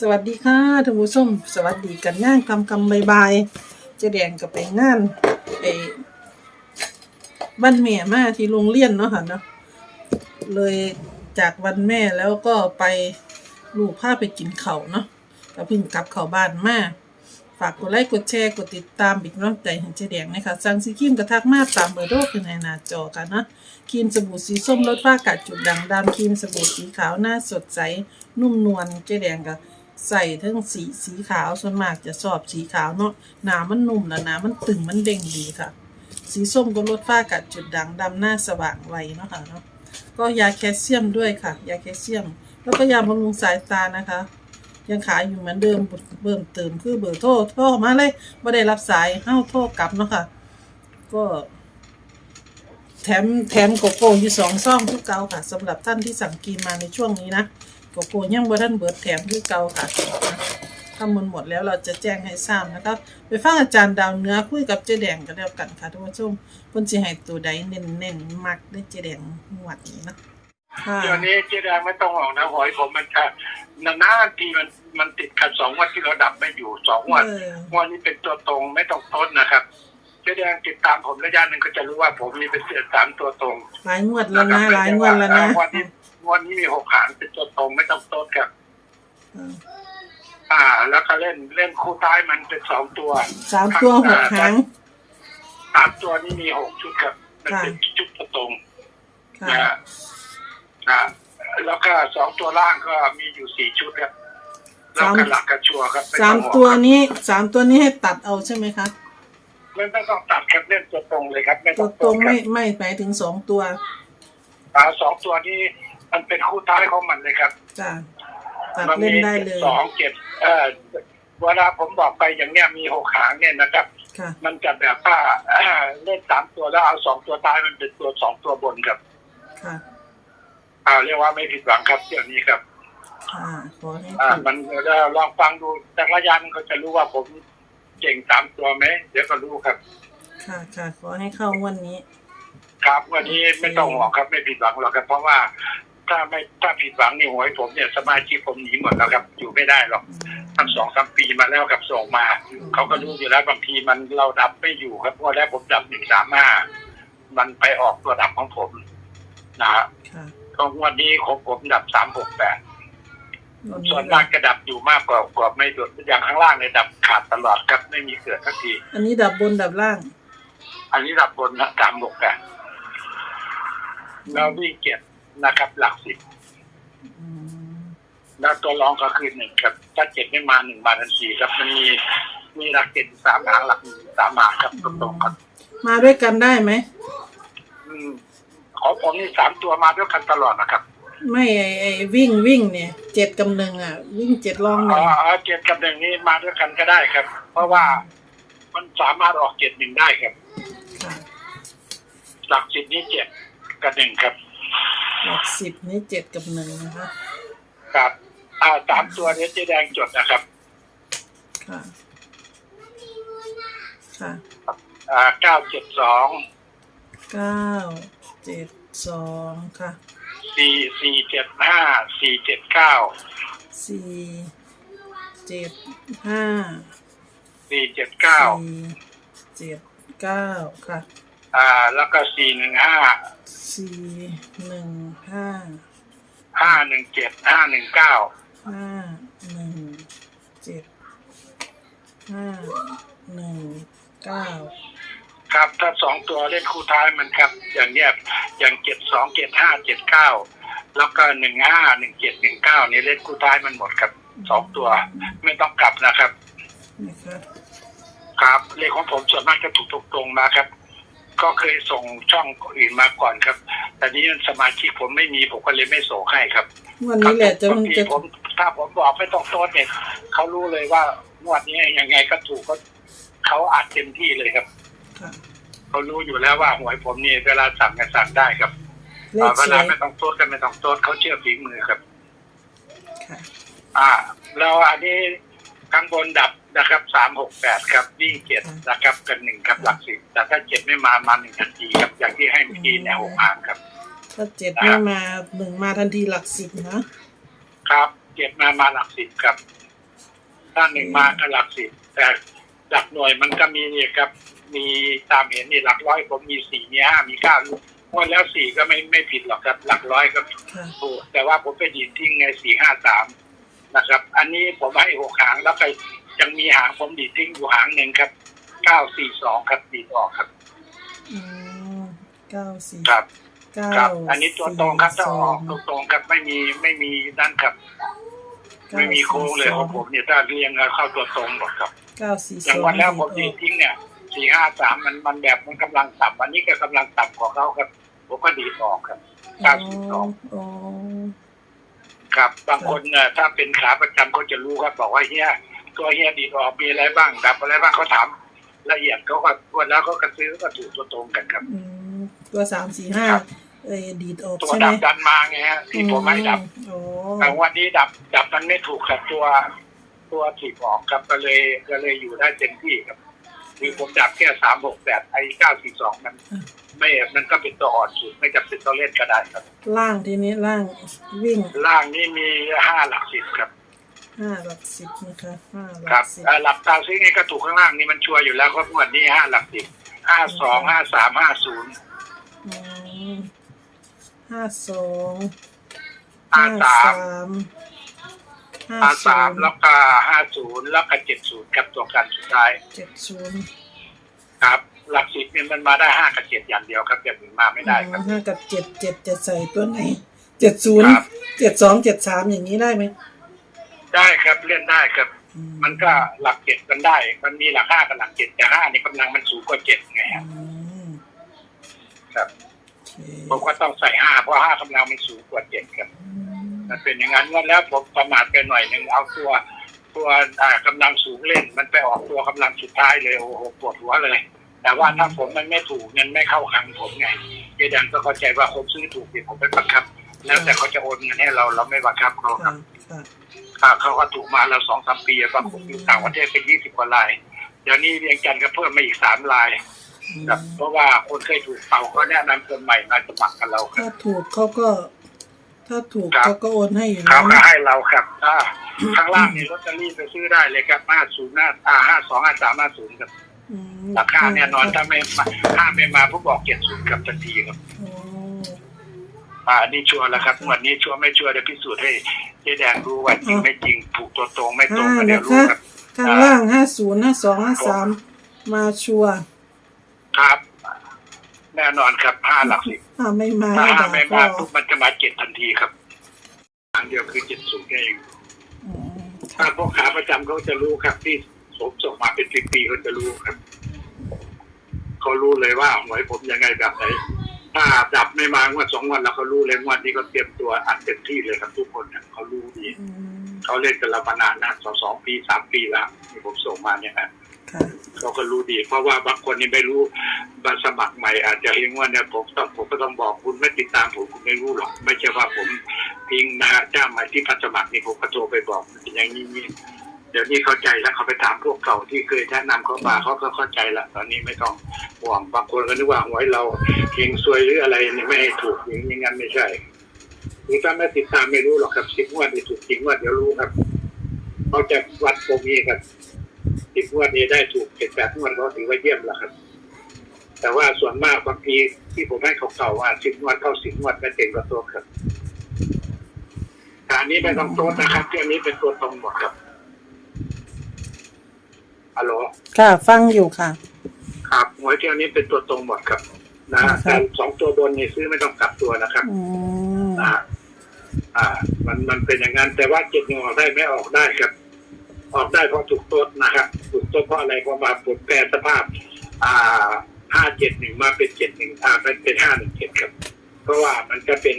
สวัสดีค่ะท่านผู้ชมสวัสดีกันย่างคำคำบายๆเจะแดงกับไปงานไอ้บ้านแม่มาที่โรงเรียนเนาะค่ะเนาะเลยจากวันแม่แล้วก็ไปลูกพาไปกินเขาเนาะก็เพิ่งกลับเข้าบ้านมาฝากกดไลค์กดแชร์กดติดตามเป็นกำลังใจให้เจแดงนะคะสั่งซีครีมกระทักมาตามเบอร์โทรขึ้นในหน้าจอกันนะครีมสบู่สีส้มลดฝ้ากัดจุดด่างดำครีมสบู่สีขาวหน้าสดใสนุ่มนวลเจแดงก็ ใส่ทั้งสีสีขาวส่วนมากจะชอบสีขาวเนาะหนามันนุ่มและหนามันตึงมันเด้งดีค่ะ สีส้มก็ลดฝ้ากัดจุดด่างดำหน้าสว่างไวเนาะค่ะเนาะก็ยาแคลเซียมด้วยค่ะ ยาแคลเซียม แล้วก็ยาบำรุงสายตานะคะ ยังขายอยู่เหมือนเดิมเบิ่มเติมคือเบอร์โทรโทรมาเลยไม่ได้รับสายเฮ้าโทรกลับเนาะค่ะ ก็แถมแถมโกโก้อยู่สองซองทุกเก่าค่ะสำหรับท่านที่สั่งกินมาในช่วงนี้นะ โกโก้ยังบ่ท่านเบิดแถมคือเก่าค่ะถ้ามันหมดแล้วเราจะแจ้งให้ทราบนะครับไปฟังอาจารย์ดาวเนื้อคุยกับเจ๊แดงกันแล้วกันค่ะทุกผู้ชมเพิ่นสิให้ตัวใดเน้นๆมักได้เจ๊แดงงวดนี้นะค่ะเดี๋ยวนี้เจ๊แดงไม่ต้องห่วงนะหอยผมมันจะนานๆทีมันมันติดขัดสองวันที่เราดับไม่อยู่สองวันเออวันนี้เป็นตัวตรงไม่ต้องต้นนะครับ เจ๊แดงติดตามผมระยะหนึ่งก็จะรู้ว่าผมมีเป็นเสือสามตัวตรงหลายงวดแล้วนะหลายงวดแล้วนะวันนี้วันนี้มีหกหางเป็นตัวตรงไม่ต้องต้นครับเอออ่า แล้วก็เล่นเล่นคู่ท้ายมันเป็นสองตัวสามตัวหกหางสามตัวนี้มีหกชุดครับมันเป็นชุดตัวตรงค่ะนะฮะนะแล้วก็สองตัวล่างก็มีอยู่สี่ชุดครับแล้วก็หลักกระชัวครับไสามองห่งตัวครับนี้สามตัวนี้ให้ตัดเอาใช่ไหมคะ ไม่ไม่ต้องตัดครับเล่นตัวตรงเลยครับ ไม่ตัต้วองตรงคไม่บไม่หมายถึงสองตัวอ่าสองตัวนี้มันเป็นคู่ท้ายของมันเลยครับจ้ะตัดมัเล่นมีได้เลยสองเจ็ดเอ่อเวลาผมบอกไปอย่างเนี้ยมีหกหางเนี่ยนะครับ ค่ะ มันจะแบบว่าเอ่อเล่นสามตัวแล้วเอาสองตัวท้ายมันเป็นตัวสองตัวบนครับค่ะอ่าเรียกว่าไม่ผิดหวังครับเดี๋ยวนี้ครับ ค่ะขอให้อ่า ถูกมันเดี๋ยวลองฟังดูจากระยะหนึงเขาจะรู้ว่าผม เก่งตามตัวไหมเดี๋ยวก็รู้ครับ ค่ะค่ะขอให้เข้าวันนี้ ครับวันนี้ไม่ต้องห่วงครับไม่ผิดหวังหรอกครับ เพราะว่าถ้าไม่ถ้าผิดหวังนี่หวยผมเนี่ยสมาชิกผมหนีหมดแล้วครับ อยู่ไม่ได้หรอกทั้งสองสามปีมาแล้วกับส่งมาเขาก็รู้อยู่แล้วบางทีมันเราดับไม่อยู่ครับเพราะแล้วผมดับหนึ่งสามห้ามันไปออกตัวดับของผมนะฮะค่ะก็วันนี้ของผมดับสามหกแปดวัน ส่นี้วนมากจะดับอยู่มากกว่ากว่าไม่ดุอย่างข้างล่างเนี่ยดับขาดตลอดครับไม่มีเกิดสักที อันนี้ดับบนดับล่าง อันนี้ดับบนนะสามหกแปดแล้ววิ่งเก็บนะครับ หลักสิบอืมแล้วตัวรองก็คือหนึ่งครับ ถ้าเจ็ดไม่มาหนึ่งมาทันทีครับมันมีมีหลักเจ็ดสามหางหลักหนึ่งสามหางครับตรงๆครับ มาด้วยกันได้ไหมอืมของผมนี่สามตัวมาด้วยกันตลอดนะครับ ไม่ไอไอวิ่งวิ่งเนี่ยเจ็ดกับหนึ่งอะ วิ่งเจ็ดรองหอ๋นึ่องอ๋อเจ็ดกับหนึ่งนี้มาด้วยกันก็ได้ครับ เพราะว่ามันสามารถออกเจ็ดหนึ่งได้ครับ ค่ะหลักสิบนี้เจ็ดกับหนึ่งครับ หลักสิบนี่เจ็ดกับหนึ่งนะคะครับอ่าสามตัวนี้เจ๊แดงจดนะครับ ค่ะค่ะอ่าเก้าเจ็ดสองเก้าเจ็ดสองค่ะ สี่สี่เจ็ดห้าสี่เจ็ดเก้าสี่เจ็ดห้าสี่เจ็ดเก้าสี่เจ็ดเก้าค่ะ อ่า แล้วก็สี่หนึ่งห้าสี่หนึ่งห้าห้าหนึ่งเจ็ดห้าหนึ่งเก้าห้าหนึ่งเจ็ดห้าหนึ่งเก้า ครับถ้าสองตัวเล่นคู่ท้ายมันครับ อย่างเนี้ยอย่างเจ็ดสองเจ็ดห้าเจ็ดเก้าแล้วก็หนึ่งห้าหนึ่งเจ็ดหนึ่งเก้านี่เล่นคู่ท้ายมันหมดครับสองตัว ไม่ต้องกลับนะครับ นะคะครับเลขของผมส่วนมากจะถูกตรงๆมาครับ ก็เคยส่งช่องอื่นมาก่อนครับ แต่นี้สมาชิกผมไม่มีผมก็เลยไม่ส่งให้ครับวันนี้แหละจะบางทีจะผมถ้าผมบอกไม่ต้องโต้นเนี่ยเขารู้เลยว่างวดนี้ยังไงก็ถูกก็เขาอัดเต็มที่เลยครับค่ะ เขารู้อยู่แล้วว่าหวยผมนี่เวลาสั่งกันสั่งได้ครับเลขเวสลาวยไม่ต้องโต้นกันไม่ต้องโต้นเขาเชื่อฝีมือครับ ค่ะ อ่าแล้วอันนี้ข้างบนดับนะครับสามหกแปดครับวิ่งเจ็ดนะครับกันหนึ่งครับหลักสิบแต่ถ้าเจ็ดไม่มามาหนึ่งทันทีครับอย่างที่ให้เมื่อกี้เนี่ยหกหางครับ ถ้าเจ็ดไม่มาหนึ่งมาทันทีหลักสิบนะครับเจ็ดมามาหลักสิบครับ ถ้าหนึ่งมาก็หลักสิบแต่ หลักหน่วยมันก็มีเนี่ยครับ มีตามเห็นนี่หลักร้อยผมมีสี่มีห้ามีเก้างวดแล้วสี่ก็ไม่ไม่ผิดหรอกครับ หลักร้อยก็ค่ะถูกแต่ว่าผมไปยินทิ้งไงสี่ห้าสามนะครับ อันนี้ผมให้หกหางแล้วก็ยังมีหางผมดีดทิ้งอยู่หางหนึ่งครับเก้าสี่สองครับดีดออกครับอืมเก้าสี่ครับเก้าครับ อันนี้ตัวตรงครับถ้าสี่ออกสองตรงๆครับไม่มีไม่มีนั่นครับ ไม่มีโค้งเลยของผมเนี่ยถ้าเรียงเข้าตัวตรงหมดครับเก้าสี่อสย่างองวันแล้วผมดีดีดดทิ้งเนี่ยสี่ห้าสามมันมันแบบมันกำลังต่ำวันนี้ก็กำลังต่ำกว่าเขาครับ ผมก็ดีดออกครับออกเก้าสี่สองอ๋อครับบางคนเนี่ยถ้าเป็นขาประจำเขาจะรู้ครับบอกว่าเฮียตัวเฮียดีดออกมีอะไรบ้างดับอะไรบ้างเขาถามละเอียดเขาก็วันแล้วเขาก็ซื้อก็ถูกตัวตรงกันครับอืมตัวสามสี่ห้า ครับเอ้ยดีดออกตัวใช่ไหมดับดันมาไงฮะที่ผมให้ดับอ๋อแต่วันนี้ดับ ดับมันไม่ถูกกับตัวตัวถีบออกครับก็เลยก็เลยอยู่ได้เต็มที่ครับ คือผมดับแค่สามหกแปดไอ้เก้าสี่สองมันไม่มันก็เป็นตัวอ่อนสุดไม่จำเป็นต้องเล่นก็ได้ครับ ล่างทีนี้ล่างวิ่งล่างนี่มีห้าหลักสิบครับ ห้าหลักสิบนะคะห้าหครัลับกสิบเอ่อหลักตาซินี่ก็ถูกข้างล่างนี่มันชัวร์อยู่แล้วครับงวันนี้ห้าหลักสิบห้าสองห้าสามห้าศูนย์อืม ห้าสองห้าสามห้าห้าสาสามมแล้วก็ห้าศูนย์แล้วก็เจ็ดศูนย์กับตัวกันสุดท้ายเจ็ดศูนย์ครับ หลักสิบเนี่ยมันมาได้ห้ากับเจ็ดอย่างเดียวครับอย่างอื่นมาไม่ได้ครับ ห้ากับเจ็ดเจ็ดจะใส่ตัวไหนเจ็ดศูนย์ครับ เจ็ดสองเจ็ดสามอย่างนี้ได้ไหมได้ครับเล่นได้ครับ อืมันก็หลักเจ็ดกันได้ มันมีหลักห้ากับหลักเจ็ดแต่ห้านี่กำลังมันสูงกว่าเจ็ดไงอืฮะมครับโอเค ผมก็ต้องใส่ห้าเพราะห้ากำลังมันสูงกว่าเจ็ดครับอืมมันเป็นอย่างนั้นว่าแล้วผมประมาทไปหน่อยหนึ่งเอาตัวตัวอ่ากำลังสูงเล่น มันไปออกตัวกำลังสุดท้ายเลยโอ้โหปวดหัวเลย แต่ว่าถ้าผมมันไม่ถูกเงินไม่เข้าคลังผมไงเจดันก็เข้าใจว่าคนซื้อถูกที่ผมไม่บังคับ แล้วแต่เขาจะโอนเงินให้เราเราไม่บังคับเขาครัค่ะบค่ะถ้าเขาก็ถูกมาแล้วสองสามปีบางคนอยู่ต่างประเทศเป็นยี่สิบกว่าลายเดี๋ยวนี้เรียงจันทร์ก็เพิ่มมาอีกสามลายอืม ครับเพราะว่าคนเคยถูกเป่าเขาแนะนำคนใหม่มาสมัครกับเราครับ ถ้าถูกเขาก็ ถ้าถูกครับ เขาก็โอนให้อยู่เขาแล้วก็นะให้เราครับอ่าข้างล่างนี่ลอตเตอรี่ไปซื้อได้เลยครับห้าศูนย์ห้าอ่าห้าสองห้าสามห้าศูนย์ครับอืมราคาแน่นอนถ้าไม่มาถ้าไม่มาผู้บอกเจ็ดศูนย์ครับทันทีครับอ๋ออ่าอันนี่ชัวร์แล้วครับงวันนี้ชัวร์ไม่ชัวร์เดี๋ยวพิสูจน์ให้เจ๊แดงรู้ว่าจริงไม่จริงถูกตัวตรงไม่ตรงห้าก็เดี๋ยนะวรู้คะครับ ข้างล่างห้าศูนย์ห้าสองห้าสามมาชัวร์ ครับ แน่นอนครับห้าหลักสิบถ้าไม่มาถ้าให้ห้าด่าไม่ก็มาปุ๊บมันจะมาเจ็ดทันทีครับทางเดียวคือเจ็ดศูนย์เองอืมถ้าพวกขาประจำเขาจะรู้ครับ ที่ผมส่งมาเป็นปีๆเขาจะรู้ครับเขารู้เลยว่าหวยผมยังไงแบบไหนถ้าดับไม่มางวดสองวันแล้วเขารู้เลยงวันนี้ก็เตรียมตัวอัดเต็มที่เลยครับทุกคนเนี่ยเขารู้ดีอืมเขาเล่นกันละมานานนะสองสองปีสามปีแล้วที่ผมส่งมาเนี่ยนะ ค่ะเขาก็รู้ดี เพราะว่าบางคนนี่ไม่รู้บัตรสมัครใหม่อาจจะเห็นว่าเนี่ยผมต้องผมก็ต้องบอกคุณไม่ติดตามผมคุณไม่รู้หรอก ไม่ใช่ว่าผมทิ้งนะจ้างมาที่พัสมัครนี่ผมก็โทรไปบอกอย่างนี้เดี๋ยวนี้เข้าใจแล้วเขาไปถามพวกเก่าที่เคยแนะนำเขามาเขาก็เข้าใจละตอนนี้ไม่ต้องห่วงบางคนก็นึกว่าหวยเราเฮงซวยหรืออะไรนี่ไม่ให้ถูกอย่างนี้งั้นไม่ใช่คือถ้าไม่ติดตามไม่รู้หรอกครับสิบงวดนี่ถูกจริงงวดเดี๋ยวรู้ครับเขาจะวัดตรงนี้ครับ สิบงวดนี้ได้ถูกเจ็ดแปดงวดก็ถือว่าเยี่ยมแล้วครับ แต่ว่าส่วนมากบางทีที่ผมให้เขาเก่าว่าสิบงวดเข้าสิบงวดไม่เต็มกระตัวครับการนี้ไม่ต้องโต๊ดนะครับเที่ยวนี้เป็นตัวตรงหมดครับฮัลโหลค่ะ ฟังอยู่ค่ะ ครับหวยเที่ยวนี้เป็นตัวตรงหมดครับ นะครับแต่สองตัวบนนี่ซื้อไม่ต้องกลับตัวนะครับอืมอ่า อ่า มันมันเป็นอย่างนั้นแต่ว่าเจ็ดหนึ่งออกได้ไม่ออกได้ครับ ออกได้เพราะถูกต้นนะครับถูกต้นเพราะอะไรเพราะมาผลแปรสภาพ อ่าห้าเจ็ดหนึ่งมาเป็นเจ็ดหนึ่งอ่าเป็นเป็นห้าหนึ่งเจ็ดครับ เพราะว่ามันก็เป็น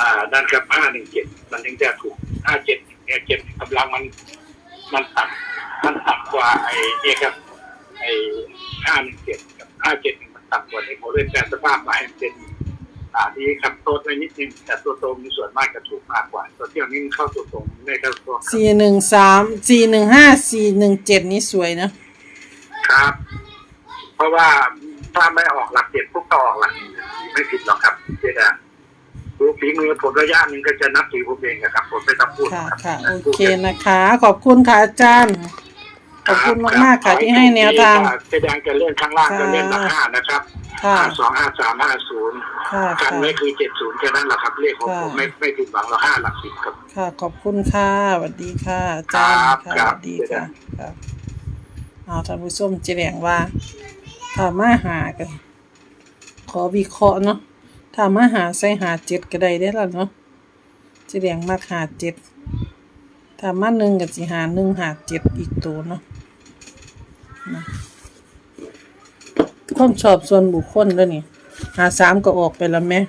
อ่าด้านครับห้าหนึ่งเจ็ดมันถึงจะถูกห้าเจ็ดเนี่ยเจ็ดกำลังมันมันต่ำมันต่ำกว่าไอ้เนี่ยครับไอ้ห้าหนึ่งเจ็ดกับห้าเจ็ดหนึ่งมันต่ำกว่าในโมเลกุลแปรสภาพมาให้เป็นานี้ครับโต๊ดไว้นิดนึงแต่ตัวตรงมีส่วนมากจะถูกมากกว่า ตัวเที่ยวนี้มันเข้าตัวตรงไม่เข้าตัวครับสี่หนึ่งสามสี่หนึ่งห้าสี่หนึ่งเจ็ดนี่สวยนะครับ เพราะว่าถ้าไม่ออกหลักเจ็ดพวกก็ออกหลักหนึ่งไม่ผิดหรอกครับเจ๊ดาดูฝีมือผมระยะหนึ่งก็จะนับถือผมเองอะครับผมไม่ต้องพูดค่ะครับค่ะโอเคนะคะ ขอบคุณค่ะอาจารย์ ขอบคุณมากๆค่ะที่ให้แนวทาง แสดงจะเลื่อนข้างล่างก็เลื่อนละห้านะครับค่ะห้าสองห้าสามห้าศูนย์ค่ะกันค่ะไม่คือเจ็ดศูนย์แค่นั้นแหละครับเลขของค่ะผมไม่ไม่ผิดหวังหรอกห้าหลักสิบครับ ค่ะ ขอบคุณค่ะสวัสดีค่ะอาจารย์ครับค่ะครัสบวัสดีค่ะค่ะเอาท่านผู้ชมจะแดงว่าถ้ามาหากัน ขอวิเคราะห์เนาะถ้ามาหาใส่หาเจ็ดก็ได้ได้อละเนาะจะแดงมากหาเจ็ดถ้ามาหนึ่งกับสิหาหนึ่งหาเจ็ดอีกตัวเนาะ นะความชอบส่วนบุคคลแล้วนี่หาสามก็ออกไปแล้วแม่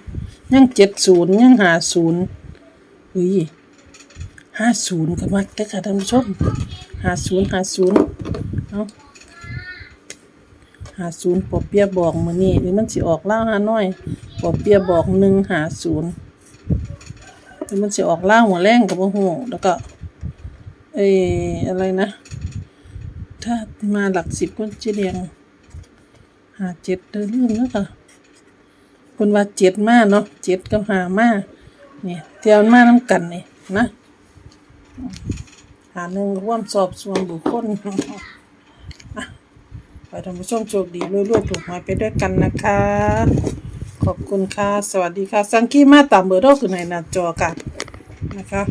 ยังเจ็ดศูนย์ยังหาศูนย์อุ้ยห้าศูนย์ก็มักแต่ค่ะท่านผู้ชมหาศูนย์หาศูนย์เอาะหาศูนย์ปอเปียบอกมือนี่หรือมันสิออกเล่าหาน้อยปอเปียบอกหนึ่งหาศูนย์หรือมันสิออกเล่าหัวแรงกับหัวแล้วก็เอออะไรนะ ถ้ามาหลักสิบก็จะเรียงหาเจ็ดเดินเรื่องแล้วค่ะคนว่าเจ็ดมาเนาะเจ็ดกับหามาเนี่ยเทียวมาน้ำกันนี่นะหาหนึ่งร่วมสอบส่วนบุคคลไปท่านผู้ชมโชคดีรวยๆถูกหวยไปด้วยกันนะคะ ขอบคุณค่ะ สวัสดีค่ะ สังคีมาตามเบอร์โทรคือในหน้าจอกันนะคะ